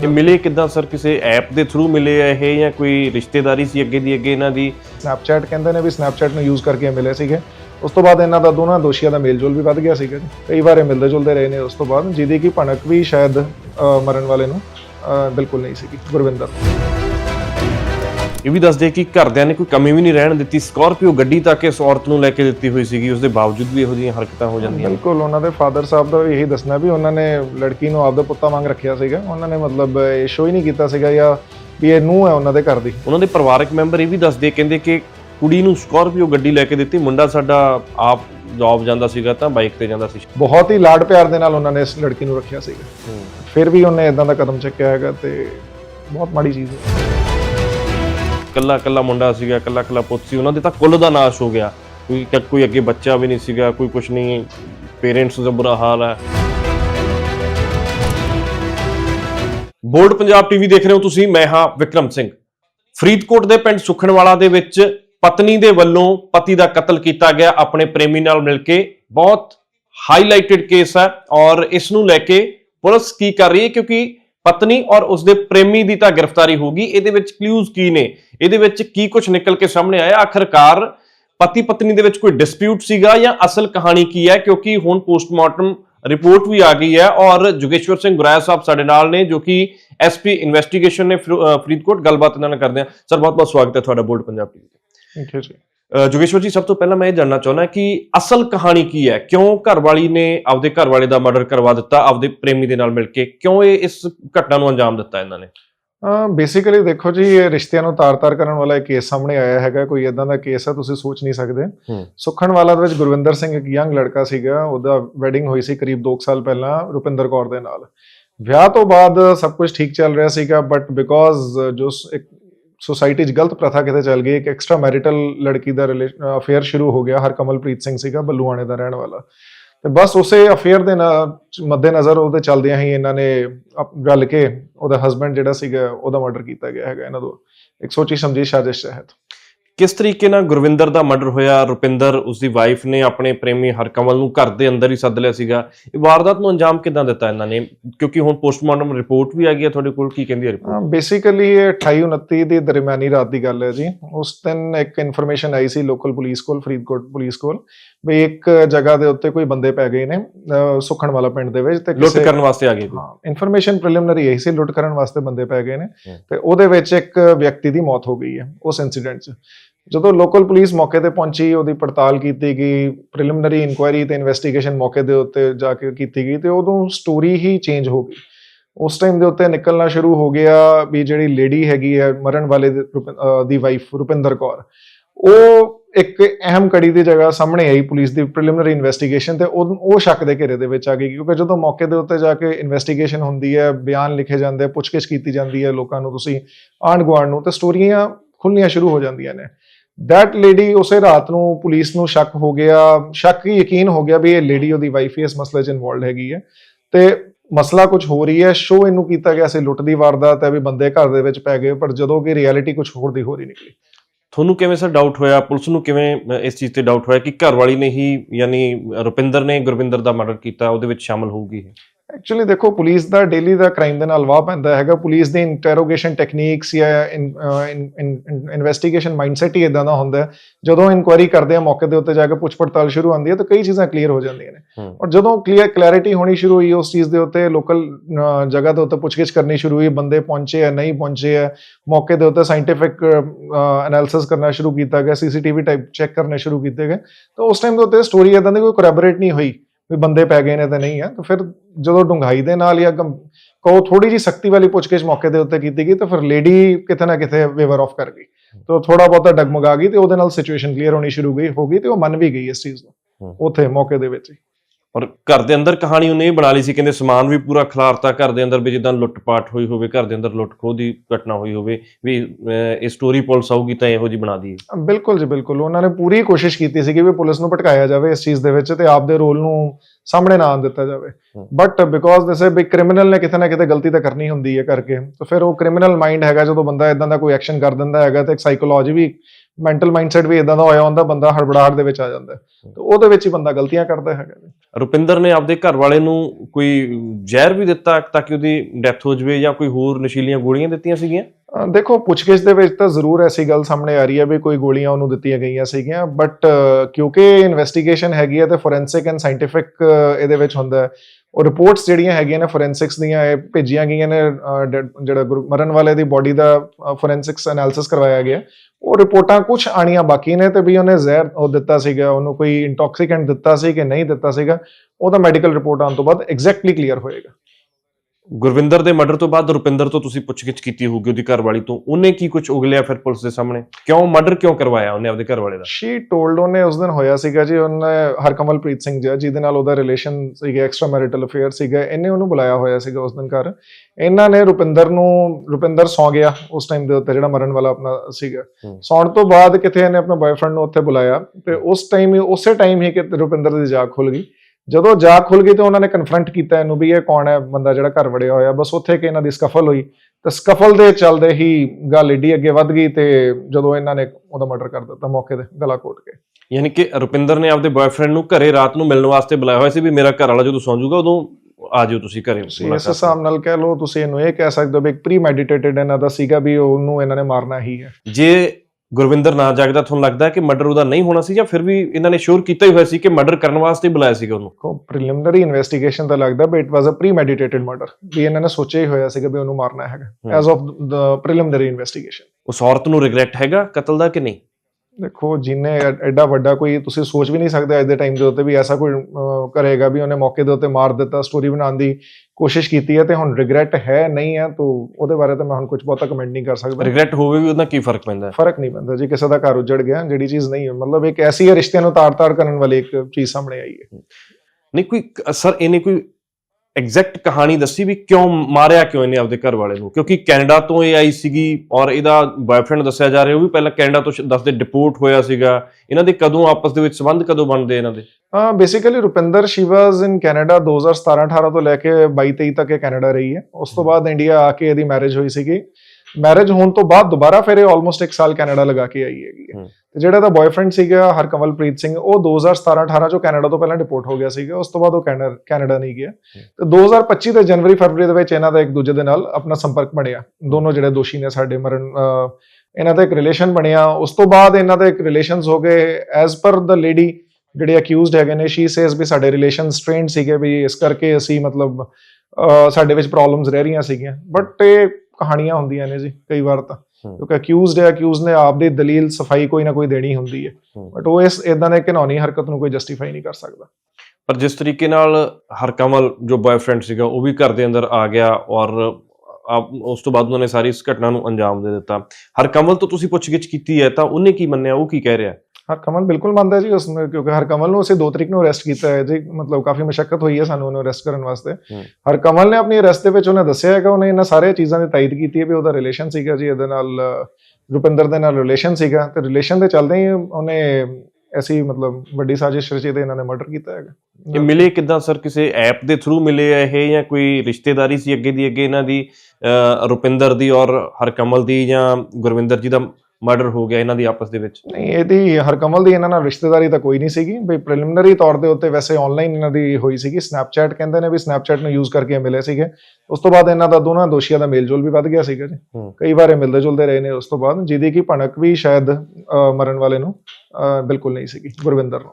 ਇਹ ਮਿਲੇ ਕਿਦਾਂ ਸਰ? ਕਿਸੇ ਐਪ ਦੇ ਥਰੂ ਮਿਲੇ ਆ ਇਹ ਜਾਂ ਕੋਈ ਰਿਸ਼ਤੇਦਾਰੀ ਸੀ ਅੱਗੇ ਦੀ ਅੱਗੇ ਇਹਨਾਂ ਦੀ? ਸਨੈਪਚੈਟ ਕਹਿੰਦੇ ਨੇ ਵੀ ਸਨੈਪਚੈਟ ਨੂੰ ਯੂਜ਼ ਕਰਕੇ ਮਿਲੇ ਸੀਗੇ। ਉਸ ਤੋਂ ਬਾਅਦ ਇਹਨਾਂ ਦਾ ਦੋਨਾਂ ਦੋਸ਼ੀਆਂ ਦਾ ਮੇਲਜੋਲ ਵੀ ਵੱਧ ਗਿਆ ਸੀਗਾ ਕਈ ਵਾਰ ਇਹ ਮਿਲਦੇ ਜੁਲਦੇ ਰਹੇ ਨੇ ਉਸ ਤੋਂ ਬਾਅਦ ਜਿਹਦੀ ਕੀ ਭਣਕ ਵੀ ਸ਼ਾਇਦ ਮਰਨ ਵਾਲੇ ਨੂੰ ਬਿਲਕੁਲ ਨਹੀਂ ਸੀਗੀ। ਗੁਰਵਿੰਦਰ। ਇਹ ਵੀ ਦੱਸਦੇ ਕਿ ਘਰਦਿਆਂ ਨੇ ਕੋਈ ਕਮੀ ਵੀ ਨਹੀਂ ਰਹਿਣ ਦਿੱਤੀ। ਸਕਾਰਪੀਓ ਗੱਡੀ ਤੱਕ ਇਸ ਔਰਤ ਨੂੰ ਲੈ ਕੇ ਦਿੱਤੀ ਹੋਈ ਸੀਗੀ। ਉਸ ਦੇ ਬਾਵਜੂਦ ਵੀ ਇਹੋ ਜਿਹੀਆਂ ਹਰਕਤਾਂ ਹੋ ਜਾਂਦੀਆਂ। ਬਿਲਕੁਲ ਉਹਨਾਂ ਦੇ ਫਾਦਰ ਸਾਹਿਬ ਦਾ ਇਹੀ ਦੱਸਣਾ ਵੀ ਉਹਨਾਂ ਨੇ ਲੜਕੀ ਨੂੰ ਆਪਦਾ ਪੁੱਤਾ ਵਾਂਗ ਰੱਖਿਆ ਸੀਗਾ। ਉਹਨਾਂ ਨੇ ਮਤਲਬ ਇਹ ਸ਼ੋ ਹੀ ਨਹੀਂ ਕੀਤਾ ਸੀਗਾ ਜਾਂ ਵੀ ਇਹ ਨੂੰ ਹੈ ਉਹਨਾਂ ਦੇ ਘਰ ਦੀ। ਉਹਨਾਂ ਦੇ ਪਰਿਵਾਰਕ ਮੈਂਬਰ ਇਹ ਵੀ ਦੱਸਦੇ ਕਹਿੰਦੇ ਕਿ ਕੁੜੀ ਨੂੰ ਸਕਾਰਪੀਓ ਗੱਡੀ ਲੈ ਕੇ ਦਿੱਤੀ। ਮੁੰਡਾ ਸਾਡਾ ਆਪ ਜੌਬ ਜਾਂਦਾ ਸੀਗਾ ਤਾਂ ਬਾਈਕ ਤੇ ਜਾਂਦਾ ਸੀ। ਬਹੁਤ ਹੀ ਲਾਡ ਪਿਆਰ ਦੇ ਨਾਲ ਉਹਨਾਂ ਨੇ ਇਸ ਲੜਕੀ ਨੂੰ ਰੱਖਿਆ ਸੀਗਾ। ਫਿਰ ਵੀ ਉਹਨੇ ਇਦਾਂ ਦਾ ਕਦਮ ਚੱਕਿਆ ਹੈਗਾ ਤੇ ਬਹੁਤ ਮਾੜੀ ਚੀਜ਼ ਹੈ। ਕੱਲਾ ਕੱਲਾ ਮੁੰਡਾ ਸੀਗਾ ਕੱਲਾ ਕੱਲਾ ਪੁੱਤ ਸੀ। ਉਹਨਾਂ ਦੇ ਤਾਂ ਕੁੱਲ ਦਾ ਨਾਸ਼ ਹੋ ਗਿਆ। ਕੋਈ ਕੋਈ ਅੱਗੇ ਬੱਚਾ ਵੀ ਨਹੀਂ ਸੀਗਾ ਕੋਈ ਕੁਝ ਨਹੀਂ। ਪੇਰੈਂਟਸ ਦਾ ਬੁਰਾ ਹਾਲ ਹੈ। ਬੋਰਡ ਪੰਜਾਬ ਟੀਵੀ ਦੇਖ ਰਹੇ ਹੋ ਤੁਸੀਂ। ਮੈਂ ਹਾਂ ਵਿਕਰਮ ਸਿੰਘ। ਫਰੀਦਕੋਟ ਦੇ ਪਿੰਡ ਸੁਖਣਵਾਲਾ ਦੇ ਵਿੱਚ ਪਤਨੀ ਦੇ ਵੱਲੋਂ ਪਤੀ ਦਾ ਕਤਲ ਕੀਤਾ ਗਿਆ। ਆਪਣੇ ਪ੍ਰੇਮੀ ਨਾਲ ਮਿਲ ਕੇ ਬਹੁਤ ਹਾਈਲਾਈਟਡ ਕੇਸ ਹੈ ਔਰ ਇਸ ਨੂੰ ਲੈ ਕੇ ਪੁਲਿਸ ਕੀ ਕਰ ਰਹੀ ਹੈ? ਕਿਉਂਕਿ ਪਤਨੀ ਔਰ ਉਸਦੇ ਪ੍ਰੇਮੀ ਦੀ ਤਾਂ ਗ੍ਰਿਫਤਾਰੀ ਹੋਗੀ ਇਹਦੇ ਵਿੱਚ ਕਲੂਜ਼ ਕੀ ਨੇ? ਇਹਦੇ ਵਿੱਚ ਕੀ ਕੁਝ ਨਿਕਲ ਕੇ ਸਾਹਮਣੇ ਆਇਆ? ਆਖਰਕਾਰ ਪਤੀ ਪਤਨੀ ਦੇ ਵਿੱਚ ਕੋਈ ਡਿਸਪਿਊਟ ਸੀਗਾ ਜਾਂ ਅਸਲ ਕਹਾਣੀ ਕੀ ਹੈ? ਕਿਉਂਕਿ ਹੁਣ ਪੋਸਟਮਾਰਟਮ ਰਿਪੋਰਟ ਵੀ ਆ ਗਈ ਹੈ ਔਰ ਜੋਗੇਸ਼ਵਰ ਸਿੰਘ ਗੁਰਾਇਆ ਸਾਹਿਬ ਸਾਡੇ ਨਾਲ ਨੇ ਜੋ ਕਿ ਐਸਪੀ ਇਨਵੈਸਟੀਗੇਸ਼ਨ ਨੇ ਫਰੀਦਕੋਟ ਗੱਲਬਾਤ ਇਹਨਾਂ ਨਾਲ ਕਰਦੇ ਹਾਂ। ਸਰ ਬਹੁਤ ਬਹੁਤ ਸਵਾਗਤ ਹੈ ਤੁਹਾਡਾ ਬੋਲਡ ਪੰਜਾਬ ਟੀਵੀ ਤੇ। Thank you ji. ਜੋਗੇਸ਼ਵਰ ਜੀ ਸਭ ਤੋਂ ਪਹਿਲਾਂ ਮੈਂ ਇਹ ਜਾਨਣਾ ਚਾਹੁੰਦਾ ਕਿ ਅਸਲ ਕਹਾਣੀ ਕੀ ਹੈ? ਕਿਉਂ ਘਰਵਾਲੀ ਨੇ ਆਪਦੇ ਘਰਵਾਲੇ ਦਾ ਮਰਡਰ ਕਰਵਾ ਦਿੱਤਾ ਆਪਦੇ ਪ੍ਰੇਮੀ ਦੇ ਨਾਲ ਮਿਲ ਕੇ? ਕਿਉਂ ਇਹ ਇਸ ਘਟਨਾ ਨੂੰ ਅੰਜਾਮ ਦਿੱਤਾ ਇਹਨਾਂ ਨੇ? ਬੇਸਿਕਲੀ ਦੇਖੋ ਜੀ ਇਹ ਰਿਸ਼ਤਿਆਂ ਨੂੰ ਤਾਰ-ਤਾਰ ਕਰਨ ਵਾਲਾ ਇੱਕ ਕੇਸ ਸਾਹਮਣੇ ਆਇਆ ਹੈਗਾ। ਕੋਈ ਇਦਾਂ ਦਾ ਕੇਸ ਹੈ ਤੁਸੀਂ ਸੋਚ ਨਹੀਂ ਸਕਦੇ। ਹੂੰ। ਸੁਖਣਵਾਲਾ ਦੇ ਵਿੱਚ ਗੁਰਵਿੰਦਰ ਸਿੰਘ ਇੱਕ ਯੰਗ ਲੜਕਾ ਸੀਗਾ ਉਹਦਾ ਵੈਡਿੰਗ ਹੋਈ ਸੀ ਕਰੀਬ 2 ਸਾਲ ਪਹਿਲਾਂ ਰੁਪਿੰਦਰ ਕੌਰ ਦੇ ਨਾਲ। ਵਿਆਹ ਤੋਂ ਬਾਅਦ ਸਭ ਕੁਝ ਠੀਕ ਚੱਲ ਰਿਹਾ ਸੀਗਾ ਬਟ ਬਿਕੋਜ਼ ਜੋ ਇੱਕ ਸੋਸਾਇਟੀ 'ਚ ਗਲਤ ਪ੍ਰਥਾ ਕਿਤੇ ਚੱਲ ਗਈ, ਇੱਕ ਐਕਸਟਰਾ ਮੈਰਿਟਲ ਲੜਕੀ ਦਾ ਅਫੇਅਰ ਸ਼ੁਰੂ ਹੋ ਗਿਆ, ਹਰਕਮਲਪ੍ਰੀਤ ਸਿੰਘ ਸੀਗਾ, ਬੱਲੂਆਣੇ ਦਾ ਰਹਿਣ ਵਾਲਾ। ਤੇ ਬਸ ਉਸੇ ਅਫੇਅਰ ਦੇ ਨਾਲ ਮੱਦੇ ਨਜ਼ਰ ਉਹਦੇ ਚੱਲਦਿਆਂ ਹੀ ਇਹਨਾਂ ਨੇ ਅਪ- ਗੱਲ ਕੇ ਉਹਦਾ ਹਸਬੰਡ ਜਿਹੜਾ ਸੀਗਾ, ਉਹਦਾ ਮਰਡਰ ਕੀਤਾ ਗਿਆ ਹੈਗਾ, ਇਹਨਾਂ ਤੋਂ। ਇੱਕ ਸੋਚੀ ਸਮਝੀ ਸਾਜ਼ਿਸ਼ ਤਹਿਤ ਕਿਸ ਤਰੀਕੇ ਨਾਲ ਗੁਰਵਿੰਦਰ ਦਾ ਮਰਡਰ ਹੋਇਆ? ਰੁਪਿੰਦਰ ਉਸਦੀ ਵਾਈਫ ਨੇ ਆਪਣੇ ਪ੍ਰੇਮੀ ਹਰਕਮਲ ਨੂੰ ਘਰ ਦੇ ਅੰਦਰ ਹੀ ਸੱਦ ਲਿਆ ਸੀਗਾ। ਇਹ ਵਾਰਦਾਤ ਨੂੰ ਅੰਜਾਮ ਕਿਦਾਂ ਦਿੱਤਾ ਇਹਨਾਂ ਨੇ? ਕਿਉਂਕਿ ਹੁਣ ਪੋਸਟਮਾਰਟਮ ਰਿਪੋਰਟ ਵੀ ਆ ਗਈ ਹੈ ਤੁਹਾਡੇ ਕੋਲ ਕੀ ਕਹਿੰਦੀ ਹੈ ਰਿਪੋਰਟ ਬੇਸਿਕਲੀ ਇਹ 28 29 ਦੀ ਦਰਮਿਆਨੀ ਰਾਤ ਦੀ ਗੱਲ ਹੈ ਜੀ। ਉਸ ਦਿਨ ਇੱਕ ਇਨਫੋਰਮੇਸ਼ਨ ਆਈ ਸੀ ਲੋਕਲ ਪੁਲਿਸ ਕੋਲ ਫਰੀਦਕੋਟ ਪੁਲਿਸ ਕੋਲ ਵੀ ਇੱਕ ਜਗ੍ਹਾ ਦੇ ਉੱਤੇ ਕੋਈ ਬੰਦੇ ਪੈ ਗਏ ਨੇ ਸੁਖਣ ਵਾਲਾ ਪਿੰਡ ਦੇ ਵਿੱਚ ਤੇ ਲੁੱਟ ਕਰਨ ਵਾਸਤੇ ਆ ਗਏ। ਹਾਂ ਇਨਫੋਰਮੇਸ਼ਨ ਪ੍ਰੀਲਿਮਿਨਰੀ ਇਹੀ ਸੀ ਲੁੱਟ ਕਰਨ ਵਾਸਤੇ ਬੰਦੇ ਪੈ ਗਏ ਨੇ। ਤੇ ਉਹਦੇ ਵਿੱਚ ਇੱਕ ਵਿਅਕਤੀ ਦੀ ਮੌਤ ਹੋ ਗਈ ਹੈ ਉਸ ਇਨਸੀਡੈਂਟ 'ਚ। ਜਦੋਂ ਲੋਕਲ ਪੁਲਿਸ ਮੌਕੇ ਤੇ ਪਹੁੰਚੀ, ਉਹਦੀ ਪੜਤਾਲ ਕੀਤੀ ਗਈ ਪ੍ਰੀਲਿਮਿਨਰੀ ਇਨਕੁਆਇਰੀ ਤੇ ਇਨਵੈਸਟੀਗੇਸ਼ਨ ਮੌਕੇ ਦੇ ਉੱਤੇ ਜਾ ਕੇ ਕੀਤੀ ਗਈ ਤੇ ਉਦੋਂ ਸਟੋਰੀ ਹੀ ਚੇਂਜ ਹੋ ਗਈ। ਉਸ ਟਾਈਮ ਦੇ ਉੱਤੇ ਨਿਕਲਣਾ ਸ਼ੁਰੂ ਹੋ ਗਿਆ ਵੀ ਜਿਹੜੀ ਲੇਡੀ ਹੈਗੀ ਹੈ, ਮਰਨ ਵਾਲੇ ਰੁਪ- ਦੀ ਵਾਈਫ ਰੁਪਿੰਦਰ ਕੌਰ। ਉਹ ਇੱਕ ਅਹਿਮ ਕੜੀ ਦੀ ਜਗ੍ਹਾ ਸਾਹਮਣੇ ਆਈ ਪੁਲਿਸ ਦੀ ਪ੍ਰੀਲਿਮਿਨਰੀ ਇਨਵੈਸਟੀਗੇਸ਼ਨ ਤੇ ਉਹ ਉਹ ਸ਼ੱਕ ਦੇ ਘੇਰੇ ਦੇ ਵਿੱਚ ਆ ਗਈ ਕਿਉਂਕਿ ਜਦੋਂ ਮੌਕੇ ਦੇ ਉੱਤੇ ਜਾ ਕੇ ਇਨਵੈਸਟੀਗੇਸ਼ਨ ਹੁੰਦੀ ਹੈ, ਬਿਆਨ ਲਿਖੇ ਜਾਂਦੇ ਪੁੱਛਗਿੱਛ ਕੀਤੀ ਜਾਂਦੀ ਹੈ ਲੋਕਾਂ ਨੂੰ, ਤੁਸੀਂ ਆਂਢ ਗੁਆਂਢ ਨੂੰ, ਤੇ ਸਟੋਰੀਆਂ ਖੁੱਲਣੀਆਂ ਸ਼ੁਰੂ ਹੋ ਜਾਂਦੀਆਂ ਨੇ। ਦੈਟ ਲੇਡੀ ਉਸੇ ਰਾਤ ਨੂੰ ਪੁਲਿਸ ਨੂੰ ਸ਼ੱਕ ਹੋ ਗਿਆ। ਸ਼ੱਕ ਹੀ ਯਕੀਨ ਹੋ ਗਿਆ ਵੀ ਇਹ ਲੇਡੀ ਉਹਦੀ ਵਾਈਫ ਹੀ ਇਸ ਮਸਲੇ 'ਚ ਇਨਵੋਲਡ ਹੈਗੀ ਹੈ। ਤੇ ਮਸਲਾ ਕੁਝ ਹੋ ਰਹੀ ਹੈ। ਸ਼ੋ ਇਹਨੂੰ ਕੀਤਾ ਗਿਆ ਸੀ ਲੁੱਟ ਦੀ ਵਾਰਦਾਤ ਹੈ ਵੀ ਬੰਦੇ ਘਰ ਦੇ ਵਿੱਚ ਪੈ ਗਏ, ਪਰ ਜਦੋਂ ਕਿ ਰਿਐਲਿਟੀ ਕੁਝ ਹੋਰ ਦੀ ਹੋ ਰਹੀ ਨਿਕਲੀ। ਤੁਹਾਨੂੰ ਕਿਵੇਂ ਸਰ ਡਾਊਟ ਹੋਇਆ? ਪੁਲਿਸ ਨੂੰ ਕਿਵੇਂ ਇਸ ਚੀਜ਼ ਤੇ ਡਾਊਟ ਹੋਇਆ ਕਿ ਘਰਵਾਲੀ ਨੇ ਹੀ ਯਾਨੀ ਰੁਪਿੰਦਰ ਨੇ ਗੁਰਵਿੰਦਰ ਦਾ ਮਰਡਰ ਕੀਤਾ, ਉਹਦੇ ਵਿੱਚ ਸ਼ਾਮਲ ਹੋਊਗੀ ਇਹ? ਐਕਚੁਅਲੀ ਦੇਖੋ ਪੁਲਿਸ ਦਾ ਡੇਲੀ ਦਾ ਕ੍ਰਾਈਮ ਦੇ ਨਾਲ ਵਾਹ ਪੈਂਦਾ ਹੈਗਾ। ਪੁਲਿਸ ਦੇ ਇੰਟਰੋਗੇਸ਼ਨ ਟੈਕਨੀਕਸ ਜਾਂ ਇਨਵੈਸਟੀਗੇਸ਼ਨ ਮਾਈਂਡਸੈਟ ਹੀ ਇਦਾਂ ਦਾ ਹੁੰਦਾ ਜਦੋਂ ਇਨਕੁਆਇਰੀ ਕਰਦੇ ਆ ਮੌਕੇ ਦੇ ਉੱਤੇ ਜਾ ਕੇ ਪੁੱਛ ਪੜਤਾਲ ਸ਼ੁਰੂ ਹੁੰਦੀ ਹੈ ਤਾਂ ਕਈ ਚੀਜ਼ਾਂ ਕਲੀਅਰ ਹੋ ਜਾਂਦੀਆਂ ਨੇ। ਔਰ ਜਦੋਂ ਕਲੀਅਰ ਕਲੈਰਿਟੀ ਹੋਣੀ ਸ਼ੁਰੂ ਹੋਈ ਉਸ ਚੀਜ਼ ਦੇ ਉੱਤੇ ਲੋਕਲ ਜਗ੍ਹਾ ਦੇ ਉੱਤੇ ਪੁੱਛਗਿੱਛ ਕਰਨੀ ਸ਼ੁਰੂ ਹੋਈ ਬੰਦੇ ਪਹੁੰਚੇ ਆ ਨਹੀਂ ਪਹੁੰਚੇ ਆ ਮੌਕੇ ਦੇ ਉੱਤੇ ਸਾਇੰਟੀਫਿਕ ਐਨਾਲਿਸਿਸ ਕਰਨਾ ਸ਼ੁਰੂ ਕੀਤਾ ਗਿਆ ਸੀਸੀਟੀਵੀ ਟਾਈਪ ਚੈੱਕ ਕਰਨੇ ਸ਼ੁਰੂ ਕੀਤੇ ਗਏ। ਤਾਂ ਉਸ ਟਾਈਮ ਦੇ ਉੱਤੇ ਸਟੋਰੀ ਇਦਾਂ ਦੀ ਕੋਈ ਕੋਰੈਬੋਰੇਟ ਨਹੀਂ ਹੋਈ। ਵੀ ਬੰਦੇ ਪੈ ਗਏ ਨੇ ਤੇ ਨਹੀਂ ਆ ਤਾਂ ਫਿਰ ਜਦੋਂ ਡੁੰਗਾਈ ਦੇ ਨਾਲ ਜਾਂ ਕਹੋ ਥੋੜੀ ਜੀ ਸਖਤੀ ਵਾਲੀ ਪੁੱਛਗਿੱਛ ਮੌਕੇ ਦੇ ਉੱਤੇ ਕੀਤੀ ਗਈ ਤਾਂ ਫਿਰ ਲੇਡੀ ਕਿਤੇ ਨਾ ਕਿਤੇ ਵੇਵਰ ਆਫ ਕਰ ਗਈ। ਤਾਂ ਥੋੜਾ ਬਹੁਤਾ ਡਗਮਗਾ ਗਈ ਤੇ ਉਹਦੇ ਨਾਲ ਸਿਚੁਏਸ਼ਨ ਕਲੀਅਰ ਹੋਣੀ ਸ਼ੁਰੂ ਗਈ ਹੋ ਗਈ ਤੇ ਉਹ ਮੰਨ ਵੀ ਗਈ ਇਸ ਚੀਜ਼ ਨੂੰ। ਉੱਥੇ ਮੌਕੇ ਦੇ ਵਿੱਚ ਹੀ। ਔਰ ਘਰ ਦੇ ਅੰਦਰ ਕਹਾਣੀ ਉਹਨੇ ਇਹ ਬਣਾ ਲਈ ਸੀ ਕਹਿੰਦੇ ਸਮਾਨ ਵੀ ਪੂਰਾ ਖਿਲਾਰਤਾ ਘਰ ਦੇ ਅੰਦਰ ਵੀ ਜਿੱਦਾਂ ਲੁੱਟ-ਪਾਟ ਹੋਈ ਹੋਵੇ ਘਰ ਦੇ ਅੰਦਰ ਲੁੱਟ-ਖੋਹ ਦੀ ਘਟਨਾ ਹੋਈ ਹੋਵੇ ਵੀ ਇਹ ਸਟੋਰੀ ਪੁਲਿਸ ਆਊਗੀ ਤਾਂ ਇਹੋ ਜੀ ਬਣਾ ਦਈਏ। ਬਿਲਕੁਲ ਜੀ ਬਿਲਕੁਲ। ਉਹਨਾਂ ਨੇ ਪੂਰੀ ਕੋਸ਼ਿਸ਼ ਕੀਤੀ ਸੀ ਕਿ ਵੀ ਪੁਲਿਸ ਨੂੰ ਭਟਕਾਇਆ ਜਾਵੇ ਇਸ ਚੀਜ਼ ਦੇ ਵਿੱਚ ਤੇ ਆਪਦੇ ਰੋਲ ਨੂੰ ਸਾਹਮਣੇ ਨਾ ਆਉਣ ਦਿੱਤਾ ਜਾਵੇ। ਬਟ ਬਿਕੋਜ਼ ਦਿਸ ਵੀ ਕ੍ਰਿਮੀਨਲ ਨੇ ਕਿਤੇ ਨਾ ਕਿਤੇ ਗਲਤੀ ਤਾਂ ਕਰਨੀ ਹੁੰਦੀ ਹੈ ਕਰਕੇ ਤਾਂ ਫਿਰ ਉਹ ਕ੍ਰਿਮੀਨਲ ਮਾਈਂਡ ਹੈਗਾ ਜਦੋਂ ਬੰਦਾ ਇਦਾਂ ਦਾ ਕੋਈ ਐਕਸ਼ਨ ਕਰ ਦਿੰਦਾ ਹੈਗਾ ਤੇ ਇੱਕ ਸਾਈਕੋਲੋਜੀ ਵੀ ਮੈਂਟਲ ਮਾਈਂਡਸੈਟ ਵੀ ਇਦਾਂ ਦਾ ਹੋਇਆ ਹੁੰਦਾ ਬੰਦਾ ਹੜਬੜਾਹਟ ਦੇ ਵਿੱਚ ਆ ਜਾਂਦਾ। ਤੇ ਉਹਦੇ ਵਿੱਚ ਹੀ ਬੰਦਾ ਗਲਤੀਆਂ ਕਰਦਾ ਹੈਗਾ ਜੀ। ਰੁਪਿੰਦਰ ਨੇ ਆਪਦੇ ਘਰ ਵਾਲੇ ਨੂੰ ਕੋਈ ਜ਼ਹਿਰ ਵੀ ਦਿੱਤਾ ਤਾਂ ਕਿ ਉਹਦੀ ਡੈਥ ਹੋ ਜਾਵੇ ਜਾਂ ਕੋਈ ਹੋਰ ਨਸ਼ੀਲੀਆਂ ਗੋਲੀਆਂ ਦਿੱਤੀਆਂ ਸੀਗੀਆਂ? ਦੇਖੋ, ਪੁੱਛਗਿੱਛ ਦੇ ਵਿੱਚ ਤਾਂ ਜ਼ਰੂਰ ਐਸੀ ਗੱਲ ਸਾਹਮਣੇ ਆ ਰਹੀ ਹੈ ਵੀ ਕੋਈ ਗੋਲੀਆਂ ਉਹਨੂੰ ਦਿੱਤੀਆਂ ਗਈਆਂ ਸੀਗੀਆਂ ਬਟ ਕਿਉਂਕਿ ਇਨਵੈਸਟੀਗੇਸ਼ਨ ਹੈਗੀ ਹੈ ਤੇ ਫੋਰੈਂਸਿਕ ਐਂਡ ਸਾਇੰਟੀਫਿਕ ਇਹਦੇ ਵਿੱਚ ਹੁੰਦਾ ਹੈ। ਉਹ ਰਿਪੋਰਟਸ ਜਿਹੜੀਆਂ ਹੈਗੀਆਂ ਨੇ ਫੋਰੈਂਸਿਕਸ ਦੀਆਂ ਇਹ ਭੇਜੀਆਂ ਗਈਆਂ ਨੇ ਅਹ, ਜਿਹੜਾ ਗੁਰੂ- ਮਰਨ ਵਾਲੇ ਦੀ ਬਾਡੀ ਦਾ ਫੋਰੈਂਸਿਕਸ ਐਨਾਲਿਸਿਸ ਕਰਵਾਇਆ ਗਿਆ। ਉਹ ਰਿਪੋਰਟਾਂ ਕੁਝ ਆਣੀਆਂ ਬਾਕੀ ਨੇ ਤੇ ਵੀ ਉਹਨੇ ਜ਼ਹਿਰ ਉਹ ਦਿੱਤਾ ਸੀਗਾ ਉਹਨੂੰ ਕੋਈ ਇੰਟੌਕਸੀਕੈਂਟ ਦਿੱਤਾ ਸੀ ਕਿ ਨਹੀਂ ਦਿੱਤਾ ਸੀਗਾ ਉਹ ਤਾਂ ਮੈਡੀਕਲ ਰਿਪੋਰਟ ਆਉਣ ਤੋਂ ਬਾਅਦ ਐਗਜ਼ੈਕਟਲੀ ਕਲੀਅਰ ਹੋਏਗਾ। ਗੁਰਵਿੰਦਰ ਦੇ ਮਰਡਰ ਤੋਂ ਬਾਅਦ ਰੁਪਿੰਦਰ ਤੋਂ ਤੁਸੀਂ ਪੁੱਛਗਿੱਛ ਕੀਤੀ ਹੋਊਗੀ ਉਹਦੀ ਘਰ ਵਾਲੀ ਤੋਂ। ਉਹਨੇ ਕੀ ਕੁਝ ਉਗਲਿਆ ਫਿਰ ਪੁਲਿਸ ਦੇ ਸਾਹਮਣੇ? ਕਿਉਂ ਮਰਡਰ ਕਿਉਂ ਕਰਵਾਇਆ ਉਹਨੇ ਆਪਦੇ ਘਰ ਵਾਲੇ ਦਾ? ਸ਼ੀ ਟੋਲਡ ਉਹਨੇ ਉਸ ਦਿਨ ਹੋਇਆ ਸੀਗਾ ਜੀ ਉਹਨੇ ਹਰਕਮਲਪ੍ਰੀਤ ਸਿੰਘ ਜੀ ਜਿਹਦੇ ਨਾਲ ਉਹਦਾ ਰਿਲੇਸ਼ਨ ਸੀਗਾ ਐਕਸਟਰਾ ਮੈਰਿਟਲ ਅਫੇਅਰ ਸੀਗਾ ਇਹਨੇ ਉਹਨੂੰ ਬੁਲਾਇਆ ਹੋਇਆ ਸੀਗਾ ਉਸ ਦਿਨ ਘਰ। ਇਹਨਾਂ ਨੇ ਰੁਪਿੰਦਰ ਨੂੰ ਰੁਪਿੰਦਰ ਸੌ ਗਿਆ ਉਸ ਟਾਈਮ ਦੇ ਉੱਤੇ ਜਿਹੜਾ ਮਰਨ ਵਾਲਾ ਆਪਣਾ ਸੀਗਾ। ਸੌਣ ਤੋਂ ਬਾਅਦ ਕਿਤੇ ਇਹਨੇ ਆਪਣੇ ਬॉयਫ੍ਰੈਂਡ ਨੂੰ ਉੱਥੇ ਬੁਲਾਇਆ ਤੇ ਉਸ ਟਾਈਮ ਹੀ ਉਸੇ ਟਾਈਮ ਹੀ ਕਿ ਰੁਪਿੰਦਰ ਦੀ ਜਾਗ ਖੁੱਲ ਗਈ। ਜਦੋਂ ਜਾ ਖੁੱਲ ਗਈ ਤੇ ਉਹਨਾਂ ਨੇ ਕਨਫਰੰਟ ਕੀਤਾ ਇਹਨੂੰ ਵੀ ਇਹ ਕੌਣ ਹੈ? ਬੰਦਾ ਜਿਹੜਾ ਘਰ ਵੜਿਆ ਹੋਇਆ। ਬਸ ਉੱਥੇ ਕਿ ਇਹਨਾਂ ਦੀ ਸਕਫਲ ਹੋਈ। ਤੇ ਸਕਫਲ ਦੇ ਚੱਲਦੇ ਹੀ ਗੱਲ ਏਡੀ ਅੱਗੇ ਵੱਧ ਗਈ ਤੇ ਜਦੋਂ ਇਹਨਾਂ ਨੇ ਉਹਦਾ ਮਰਡਰ ਕਰ ਦਿੱਤਾ ਮੌਕੇ ਤੇ ਗਲਾ ਘੋਟ ਕੇ। ਯਾਨੀ ਕਿ ਰੁਪਿੰਦਰ ਨੇ ਆਪਦੇ ਬॉयਫ੍ਰੈਂਡ ਨੂੰ ਘਰੇ ਰਾਤ ਨੂੰ ਮਿਲਣ ਵਾਸਤੇ ਬੁਲਾਇਆ ਹੋਇਆ ਸੀ ਵੀ ਮੇਰਾ ਘਰ ਵਾਲਾ ਜਦੋਂ ਸੌਂ ਜਾਊਗਾ ਉਦੋਂ ਆ ਜਾਓ ਤੁਸੀਂ ਘਰੇ। ਇਸ ਹਿਸਾਬ ਨਾਲ ਕਹਿ ਲਓ ਤੁਸੀਂ ਇਹਨੂੰ ਇਹ ਕਹਿ ਸਕਦੇ ਹੋ ਵੀ ਇੱਕ ਪ੍ਰੀ ਮੈਡੀਟੇਟਡ ਇਹਨਾਂ ਦਾ ਸੀਗਾ ਵੀ ਉਹਨੂੰ ਇਹਨਾਂ ਨੇ ਮਾਰਨਾ ਹੀ ਹੈ। ਜੇ ਗੁਰਵਿੰਦਰ ਨਾ ਜਾਗਦਾ ਤੁਹਾਨੂੰ ਲੱਗਦਾ ਕਿ ਮਰਡਰ ਉਹਦਾ ਨਹੀਂ ਹੋਣਾ ਸੀ ਜਾਂ ਫਿਰ ਵੀ ਇਹਨਾਂ ਨੇ ਸ਼ੋਰ ਕੀਤਾ ਹੀ ਹੋਇਆ ਸੀ ਕਿ ਮਰਡਰ ਕਰਨ ਵਾਸਤੇ ਬੁਲਾਇਆ ਸੀਗਾ ਉਹਨੂੰ? ਕੋ ਪ੍ਰੀਲਿਮਿਨਰੀ ਇਨਵੈਸਟੀਗੇਸ਼ਨ ਤਾਂ ਲੱਗਦਾ but it was a premeditated murder ਵੀ ਇਹਨਾਂ ਨੇ ਸੋਚਿਆ ਹੀ ਹੋਇਆ ਸੀਗਾ ਵੀ ਉਹਨੂੰ ਮਾਰਨਾ ਹੈਗਾ। As of the preliminary investigation ਉਸ ਔਰਤ ਨੂੰ ਰਿਗਰੈਟ ਹੈਗਾ ਕਤਲ ਦਾ ਕਿ ਨਹੀਂ? ਦੇਖੋ ਜਿਨੇ ਐਡਾ ਵੱਡਾ ਕੋਈ ਤੁਸੀਂ ਸੋਚ ਵੀ ਨਹੀਂ ਸਕਦੇ ਅੱਜ ਦੇ ਟਾਈਮ ਦੇ ਉੱਤੇ ਵੀ ਐਸਾ ਕੋਈ ਕਰੇਗਾ ਵੀ ਉਹਨੇ ਮੌਕੇ ਦੇ ਉੱਤੇ ਮਾਰ ਦਿੱਤਾ ਸਟੋਰੀ ਬਣਾਉਣ ਦੀ ਕੋਸ਼ਿਸ਼ ਕੀਤੀ ਹੈ ਤੇ ਹੁਣ ਰਿਗਰੈਟ ਹੈ ਨਹੀਂ ਹੈ ਤਾਂ ਉਹਦੇ ਬਾਰੇ ਤਾਂ ਮੈਂ ਹੁਣ ਕੁਝ ਬਹੁਤਾ ਕਮੈਂਟ ਨਹੀਂ ਕਰ ਸਕਦਾ। ਰਿਗਰੈਟ ਹੋਵੇ ਵੀ ਉਹਦਾ ਕੀ ਫ਼ਰਕ ਪੈਂਦਾ? ਫ਼ਰਕ ਨਹੀਂ ਪੈਂਦਾ ਜੀ ਕਿਸੇ ਦਾ ਘਰ ਉਜੜ ਗਿਆ ਜਿਹੜੀ ਚੀਜ਼ ਨਹੀਂ ਹੈ। ਮਤਲਬ ਇੱਕ ਐਸੀ ਹੈ ਰਿਸ਼ਤਿਆਂ ਨੂੰ ਤਾੜ-ਤਾੜ ਕਰਨ ਵਾਲੀ ਇੱਕ ਚੀਜ਼ ਸਾਹਮਣੇ ਆਈ ਹੈ। ਨਹੀਂ ਕੋਈ ਸਰ ਇਹਨੇ ਕੋਈ ਐਗਜ਼ੈਕਟ ਕਹਾਣੀ ਦੱਸੀ ਵੀ ਕਿਉਂ ਮਾਰਿਆ ਕਿਉਂ ਇਹਨੇ ਆਪਦੇ ਘਰ ਵਾਲੇ ਨੂੰ? ਕਿਉਂਕਿ ਕੈਨੇਡਾ ਤੋਂ ਇਹ ਆਈ ਸੀਗੀ ਔਰ ਇਹਦਾ ਬॉयਫ੍ਰੈਂਡ ਦੱਸਿਆ ਜਾ ਰਿਹਾ ਉਹ ਵੀ ਪਹਿਲਾਂ ਕੈਨੇਡਾ ਤੋਂ ਦੱਸਦੇ ਡਿਪੋਰਟ ਹੋਇਆ ਸੀਗਾ। ਇਹਨਾਂ ਦੇ ਕਦੋਂ ਆਪਸ ਦੇ ਵਿੱਚ ਸੰਬੰਧ ਕਦੋਂ ਬਣਦੇ ਇਹਨਾਂ ਦੇ? ਹਾਂ basically Rupinder she was in Canada 2017-18 ਤੋਂ ਲੈ ਕੇ 22-23 ਤੱਕ ਇਹ ਕੈਨੇਡਾ ਰਹੀ ਹੈ। ਉਸ ਤੋਂ ਬਾਅਦ ਇੰਡੀਆ ਆ ਕੇ ਇਹਦੀ ਮੈਰਿਜ ਹੋਈ ਸੀਗੀ। ਮੈਰਿਜ ਹੋਣ ਤੋਂ ਬਾਅਦ ਦੁਬਾਰਾ ਫਿਰ ਇਹ ਆਲਮੋਸਟ 1 ਸਾਲ ਕੈਨੇਡਾ ਲਗਾ ਕੇ ਆਈ ਹੈਗੀ ਹੈ। ਤੇ ਜਿਹੜਾ ਦਾ ਬॉयਫ੍ਰੈਂਡ ਸੀਗਾ ਹਰਕਮਲਪ੍ਰੀਤ ਸਿੰਘ ਉਹ 2017-18 ਚੋਂ ਕੈਨੇਡਾ ਤੋਂ ਪਹਿਲਾਂ ਡਿਪੋਰਟ ਹੋ ਗਿਆ ਸੀਗਾ ਉਸ ਤੋਂ ਬਾਅਦ ਉਹ ਕੈਨੇਡਾ ਕੈਨੇਡਾ ਨਹੀਂ ਗਿਆ। ਤੇ 2025 ਦੇ ਜਨਵਰੀ ਫਰਵਰੀ ਦੇ ਵਿੱਚ ਇਹਨਾਂ ਦਾ ਇੱਕ ਦੂਜੇ ਦੇ ਨਾਲ ਆਪਣਾ ਸੰਪਰਕ ਬਣਿਆ। ਦੋਨੋਂ ਜਿਹੜੇ ਦੋਸ਼ੀ ਨੇ ਸਾਡੇ ਮਰਨ ਇਹਨਾਂ ਦਾ ਇੱਕ ਰਿਲੇਸ਼ਨ ਬਣਿਆ। ਉਸ ਤੋਂ ਬਾਅਦ ਇਹਨਾਂ ਦੇ ਇੱਕ ਰਿਲੇਸ਼ਨਸ ਹੋ ਗਏ। ਐਜ਼ ਪਰ ਦ ਲੇਡੀ ਜਿਹੜੇ ਅਕਿਊਜ਼ਡ ਹੈਗੇ ਨੇ ਸ਼ੀ ਸੇਜ਼ ਵੀ ਸਾਡੇ ਰਿਲੇਸ਼ਨ ਸਟ੍ਰੇਨਡ ਸੀਗੇ ਵੀ ਇਸ ਕਰਕੇ ਅਸੀਂ ਮਤਲਬ ਸਾਡੇ ਵਿੱਚ ਪ੍ਰੋਬਲਮਸ ਰਹਿ ਰਹੀਆਂ ਸੀਗੀਆਂ। ਬਟ ਇਹ ਕਹਾਣੀਆਂ ਹੁੰਦੀਆਂ ਨੇ ਜੀ ਕਈ ਵਾਰ ਤਾਂ। ਕਿਉਂਕਿ ਅਕਿਊਜ਼ਡ ਹੈ ਅਕਿਊਜ਼ ਨੇ ਆਪਦੀ ਦਲੀਲ ਸਫ਼ਾਈ ਕੋਈ ਨਾ ਕੋਈ ਦੇਣੀ ਹੁੰਦੀ ਹੈ। ਬਟ ਉਹ ਇਸ ਇਦਾਂ ਦੇ ਘਿਨੌਣੀ ਹਰਕਤ ਨੂੰ ਕੋਈ ਜਸਟੀਫਾਈ ਨਹੀਂ ਕਰ ਸਕਦਾ। ਪਰ ਜਿਸ ਤਰੀਕੇ ਨਾਲ ਹਰਕਮਲ ਜੋ ਬॉयਫ੍ਰੈਂਡ ਸੀਗਾ ਉਹ ਵੀ ਘਰ ਦੇ ਅੰਦਰ ਆ ਗਿਆ ਔਰ ਆਪ ਉਸ ਤੋਂ ਬਾਅਦ ਉਹਨਾਂ ਸਾਰੀ ਇਸ ਘਟਨਾ ਨੂੰ ਅੰਜਾਮ ਦੇ ਦਿੱਤਾ। ਹਰਕਮਲ ਤੋਂ ਤੁਸੀਂ ਪੁੱਛਗਿੱਛ ਕੀਤੀ ਹੈ ਤਾਂ ਉਹਨੇ ਕੀ ਮੰਨਿਆ ਉਹ ਕੀ ਕਹਿ ਰਿਹਾ? ਹਰਕਮਲ ਬਿਲਕੁਲ ਮੰਨਦਾ ਜੀ ਉਸ ਨੂੰ ਕਿਉਂਕਿ ਹਰਕਮਲ ਨੂੰ ਅਸੀਂ 2 ਤਰੀਕ ਨੂੰ ਅਰੈਸਟ ਕੀਤਾ ਹੈ ਜੀ ਮਤਲਬ ਕਾਫੀ ਮੁਸ਼ਕਲ ਹੋਈ ਹੈ ਸਾਨੂੰ ਉਹਨੂੰ ਅਰੈਸਟ ਕਰਨ ਵਾਸਤੇ। ਹਮ। ਹਰਕਮਲ ਨੇ ਆਪਣੀ ਅਰੈਸਟ ਦੇ ਵਿੱਚ ਉਹਨੇ ਦੱਸਿਆ ਹੈਗਾ ਉਹਨੇ ਇਹਨਾਂ ਸਾਰੇ ਚੀਜ਼ਾਂ ਦੀ ਤਾਇਦ ਕੀਤੀ ਹੈ ਵੀ ਉਹਦਾ ਰਿਲੇਸ਼ਨ ਸੀਗਾ ਜੀ ਇਹਦੇ ਨਾਲ ਰੁਪਿੰਦਰ ਦੇ ਨਾਲ ਰਿਲੇਸ਼ਨ ਸੀਗਾ ਤੇ ਰਿਲੇਸ਼ਨ ਦੇ ਚੱਲਦੇ ਹੀ ਉਹਨੇ ਐਸੀ ਮਤਲਬ ਵੱਡੀ ਸਾਜ਼ਿਸ਼ ਰਚੀ ਤੇ ਇਹਨਾਂ ਨੇ ਮਰਡਰ ਕੀਤਾ ਇਹ ਹੈਗਾ ਮਿਲੇ ਕਿਦਾਂ ਸਰ? ਕਿਸੇ ਐਪ ਦੇ ਥਰੂ ਮਿਲੇ ਆ ਇਹ ਜਾਂ ਕੋਈ ਰਿਸ਼ਤੇਦਾਰੀ ਸੀ ਅੱਗੇ ਦੀ ਅੱਗੇ ਇਹਨਾਂ ਦੀ ਰੁਪਿੰਦਰ ਦੀ ਔਰ ਹਰਕਮਲ ਦੀ ਜਾਂ ਗੁਰਵਿੰਦਰ ਜੀ ਦਾ ਮਰਡਰ ਹੋ ਗਿਆ ਇਹਨਾਂ ਦੀ ਆਪਸ ਦੇ ਵਿੱਚ? ਨਹੀਂ ਇਹਦੀ ਹਰਕਮਲ ਦੀ ਇਹਨਾਂ ਨਾਲ ਰਿਸ਼ਤੇਦਾਰੀ ਤਾਂ ਕੋਈ ਨਹੀਂ ਸੀਗੀ। ਬਈ ਪ੍ਰੀਲਿਮਿਨਰੀ ਤੌਰ ਦੇ ਉੱਤੇ ਵੈਸੇ ਆਨਲਾਈਨ ਇਹਨਾਂ ਦੀ ਹੋਈ ਸੀਗੀ। ਸਨੈਪਚੈਟ ਕਹਿੰਦੇ ਨੇ ਵੀ ਸਨੈਪਚੈਟ ਨੂੰ ਯੂਜ਼ ਕਰਕੇ ਮਿਲੇ ਸੀਗੇ। ਉਸ ਤੋਂ ਬਾਅਦ ਇਹਨਾਂ ਦਾ ਦੋਨਾਂ ਦੋਸ਼ੀਆਂ ਦਾ ਮੇਲਜੋਲ ਵੀ ਵੱਧ ਗਿਆ ਸੀਗਾ ਜੀ। ਕਈ ਵਾਰ ਇਹ ਮਿਲਦੇ ਜੁਲਦੇ ਰਹੇ ਨੇ ਉਸ ਤੋਂ ਬਾਅਦ ਜਿਹਦੀ ਕੀ ਭਣਕ ਵੀ ਸ਼ਾਇਦ ਮਰਨ ਵਾਲੇ ਨੂੰ ਬਿਲਕੁਲ ਨਹੀਂ ਸੀਗੀ ਗੁਰਵਿੰਦਰ ਨੂੰ।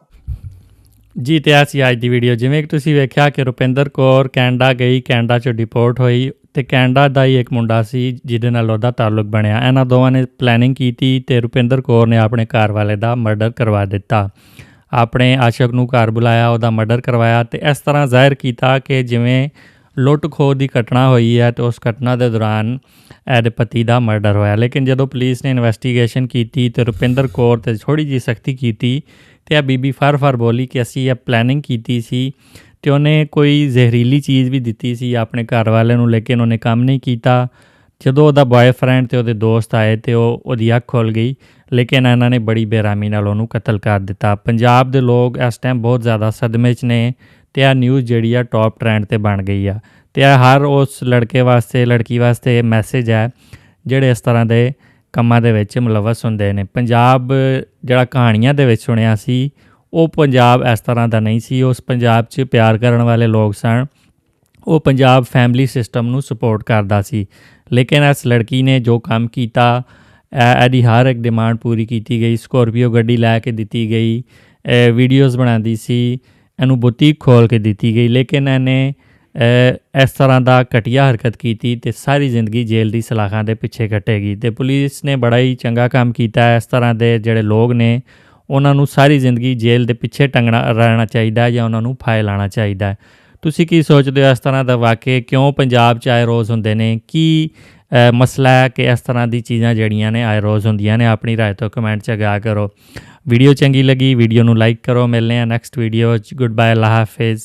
ਜੀ ਤੇ ਆ ਸੀ ਅੱਜ ਦੀ ਵੀਡੀਓ ਜਿਵੇਂ ਕਿ ਤੁਸੀਂ ਵੇਖਿਆ ਕਿ ਰੁਪਿੰਦਰ ਕੌਰ ਕੈਨੇਡਾ ਗਈ ਕੈਨੇਡਾ ਚੋਂ ਡਿਪੋਰਟ ਹੋਈ। ਤੇ ਕੈਨੇਡਾ ਦਾ ਹੀ ਇੱਕ ਮੁੰਡਾ ਸੀ, ਜਿਹਦੇ ਨਾਲ ਉਹਦਾ ਤਾਲੁਕ ਬਣਿਆ। ਇਹਨਾਂ ਦੋਵਾਂ ਨੇ ਪਲੈਨਿੰਗ ਕੀਤੀ ਤੇ ਰੁਪਿੰਦਰ ਕੌਰ ਨੇ ਆਪਣੇ ਘਰ ਵਾਲੇ ਦਾ ਮਰਡਰ ਕਰਵਾ ਦਿੱਤਾ। ਆਪਣੇ ਆਸ਼ਕ ਨੂੰ ਘਰ ਬੁਲਾਇਆ, ਉਹਦਾ ਮਰਡਰ ਕਰਵਾਇਆ ਤੇ ਇਸ ਤਰ੍ਹਾਂ ਜ਼ਾਹਿਰ ਕੀਤਾ ਕਿ ਜਿਵੇਂ ਲੁੱਟ ਖੋਹ ਦੀ ਘਟਨਾ ਹੋਈ ਹੈ ਤੇ ਉਸ ਘਟਨਾ ਦੇ ਦੌਰਾਨ ਇਹਦੇ ਪਤੀ ਦਾ ਮਰਡਰ ਹੋਇਆ। ਲੇਕਿਨ ਜਦੋਂ ਪੁਲਿਸ ਨੇ ਇਨਵੈਸਟੀਗੇਸ਼ਨ ਕੀਤੀ ਤੇ ਰੁਪਿੰਦਰ ਕੌਰ ਤੇ ਥੋੜੀ ਜੀ ਸਖਤੀ ਕੀਤੀ ਤੇ ਆ ਬੀਬੀ ਫਰ-ਫਰ ਬੋਲੀ ਕਿ ਅਸੀਂ ਇਹ ਪਲੈਨਿੰਗ ਕੀਤੀ ਸੀ ਤੇ ਉਹਨੇ ਕੋਈ ਜ਼ਹਿਰੀਲੀ ਚੀਜ਼ ਵੀ ਦਿੱਤੀ ਸੀ, ਆਪਣੇ ਘਰ ਵਾਲੇ ਨੂੰ ਲੇਕਿਨ ਉਹਨੇ ਕੰਮ ਨਹੀਂ ਕੀਤਾ। ਜਦੋਂ ਉਹਦਾ ਬॉयਫ੍ਰੈਂਡ ਤੇ ਉਹਦੇ ਦੋਸਤ ਆਏ ਤੇ ਉਹ, ਉਹਦੀ ਅੱਖ ਖੁੱਲ ਗਈ, ਲੇਕਿਨ ਇਹਨਾਂ ਨੇ ਬੜੀ ਬੇਰਾਮੀ ਨਾਲ ਉਹਨੂੰ ਕਤਲ ਕਰ ਦਿੱਤਾ। ਪੰਜਾਬ ਦੇ ਲੋਕ ਇਸ ਟਾਈਮ ਬਹੁਤ ਜ਼ਿਆਦਾ ਸਦਮੇ 'ਚ ਨੇ ਤੇ ਆ ਨਿਊਜ਼ ਜਿਹੜੀ ਆ ਟੌਪ ਟ੍ਰੈਂਡ ਤੇ ਬਣ ਗਈ ਆ। ਤੇ ਆ ਹਰ ਉਸ ਲੜਕੇ ਵਾਸਤੇ, ਲੜਕੀ ਵਾਸਤੇ ਇਹ ਮੈਸੇਜ ਹੈ ਜਿਹੜੇ ਇਸ ਤਰ੍ਹਾਂ ਦੇ ਕੰਮਾਂ ਦੇ ਵਿੱਚ ਮੁਲਵਸ ਹੁੰਦੇ ਨੇ। ਪੰਜਾਬ ਜਿਹੜਾ ਕਹਾਣੀਆਂ ਦੇ ਵਿੱਚ ਸੁਣਿਆ ਸੀ ਉਹ ਪੰਜਾਬ ਇਸ ਤਰ੍ਹਾਂ ਦਾ ਨਹੀਂ ਸੀ, ਉਸ ਪੰਜਾਬ 'ਚ ਪਿਆਰ ਕਰਨ ਵਾਲੇ ਲੋਕ ਸਨ। ਉਹ ਪੰਜਾਬ ਫੈਮਿਲੀ ਸਿਸਟਮ ਨੂੰ ਸਪੋਰਟ ਕਰਦਾ ਸੀ। ਲੇਕਿਨ ਇਸ ਲੜਕੀ ਨੇ ਜੋ ਕੰਮ ਕੀਤਾ, ਇਹ- ਇਹਦੀ ਹਰ ਇੱਕ ਡਿਮਾਂਡ ਪੂਰੀ ਕੀਤੀ ਗਈ। ਸਕੋਰਪੀਓ ਗੱਡੀ ਲੈ ਕੇ ਦਿੱਤੀ ਗਈ ਵੀਡੀਓਜ਼ ਬਣਾਉਂਦੀ ਸੀ, ਇਹਨੂੰ ਬੁਟੀਕ ਖੋਲ ਕੇ ਦਿੱਤੀ ਗਈ। ਲੇਕਿਨ ਇਹਨੇ ਇਸ ਤਰ੍ਹਾਂ ਦਾ ਘਟੀਆ ਹਰਕਤ ਕੀਤੀ ਤੇ ਸਾਰੀ ਜ਼ਿੰਦਗੀ ਜੇਲ੍ਹ ਦੀ ਸਲਾਖਾਂ ਦੇ ਪਿੱਛੇ ਕੱਟੇਗੀ। ਤੇ ਪੁਲਿਸ ਨੇ ਬੜਾ ਹੀ ਚੰਗਾ ਕੰਮ ਕੀਤਾ ਇਸ ਤਰ੍ਹਾਂ ਦੇ ਜਿਹੜੇ ਲੋਕ ਨੇ ਉਹਨਾਂ ਨੂੰ ਸਾਰੀ ਜ਼ਿੰਦਗੀ ਜੇਲ੍ਹ ਦੇ ਪਿੱਛੇ ਟੰਗਣਾ, ਰਹਿਣਾ ਚਾਹੀਦਾ ਜਾਂ ਉਹਨਾਂ ਨੂੰ ਫਾਇਲ ਲਾਣਾ ਚਾਹੀਦਾ ਹੈ। ਤੁਸੀਂ ਕੀ ਸੋਚਦੇ ਹੋ ਇਸ ਤਰ੍ਹਾਂ ਦਾ ਵਾਕਿਆ? ਕਿਉਂ ਪੰਜਾਬ 'ਚ ਆਏ ਰੋਜ਼ ਹੁੰਦੇ ਨੇ? ਕੀ ਮਸਲਾ ਹੈ ਕਿ ਇਸ ਤਰ੍ਹਾਂ ਦੀ ਚੀਜ਼ਾਂ ਜਿਹੜੀਆਂ ਨੇ ਆਏ ਰੋਜ਼ ਹੁੰਦੀਆਂ ਨੇ? ਆਪਣੀ ਰਾਏ ਤੋਂ ਕਮੈਂਟ 'ਚ ਅਗਾ ਕਰੋ। ਵੀਡੀਓ ਚੰਗੀ ਲੱਗੀ, ਵੀਡੀਓ ਨੂੰ ਲਾਈਕ ਕਰੋ। ਮਿਲਨੇ ਆ ਨੈਕਸਟ ਵੀਡੀਓ 'ਚ। ਗੁੱਡ ਬਾਏ ਅੱਲਾ ਹਾਫਿਜ਼।